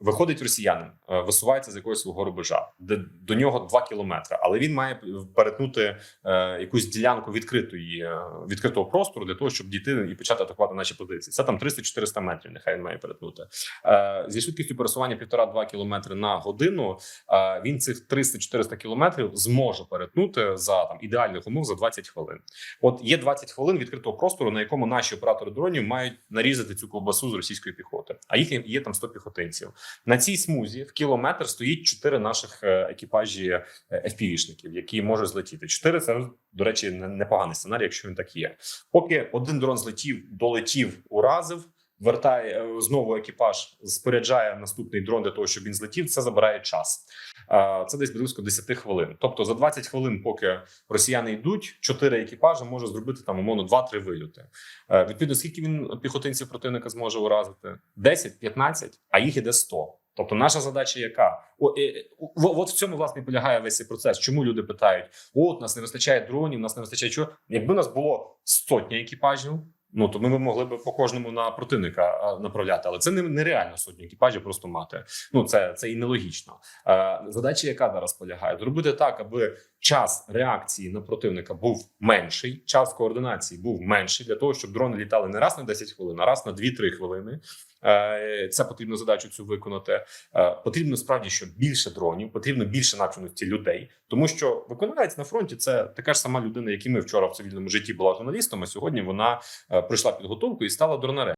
Виходить росіянин, е, висувається з якогось свого рубежа, де до нього 2 кілометри, але він має перетнути е, якусь ділянку відкритої е, відкритого простору для того, щоб дійти і почати атакувати наші позиції. Це там 300-400 метрів. Нехай він має перетнути е, зі швидкістю пересування 1,5-2 кілометри на годину. Е, він цих 300-400 кілометрів зможе перетнути за там ідеальних умов за 20 хвилин. От є 20 хвилин відкритого простору, на якому наші оператори дронів мають нарізати цю ковбасу з російської піхоти. А їх є там 100 піхотинців. На цій смузі в кілометр стоїть чотири наших е, екіпажі е, FPV-шників, які можуть злетіти. Чотири – це до речі, не- непоганий сценарій, якщо він так є. Поки один дрон злетів, долетів, уразив. Вертає е, знову екіпаж, споряджає наступний дрон для того, щоб він злетів. Це забирає час. Це десь близько 10 хвилин. Тобто за 20 хвилин, поки росіяни йдуть, 4 екіпажі може зробити там умовно 2-3 вильоти. Е, Відповідно, скільки він піхотинців противника зможе уразити? 10-15, а їх іде 100. Тобто, наша задача яка? О, е, е, о, от в цьому власне полягає весь цей процес. Чому люди питають: от нас не вистачає дронів, нас не вистачає чого. Якби у нас було сотня екіпажів. Ну то ми могли б по кожному на противника направляти, але це не нереально сотні екіпажів просто мати. Ну це, це і нелогічно. Е, задача, яка зараз полягає, зробити так, аби час реакції на противника був менший, час координації був менший для того, щоб дрони літали не раз на 10 хвилин, а раз на 2-3 хвилини. Е, Це потрібно задачу цю виконати. Е, Потрібно справді, що більше дронів, потрібно більше навченості людей, тому що виконавець на фронті це така ж сама людина, як і ми вчора в цивільному житті була журналістом. А сьогодні вона е, пройшла підготовку і стала дронарем.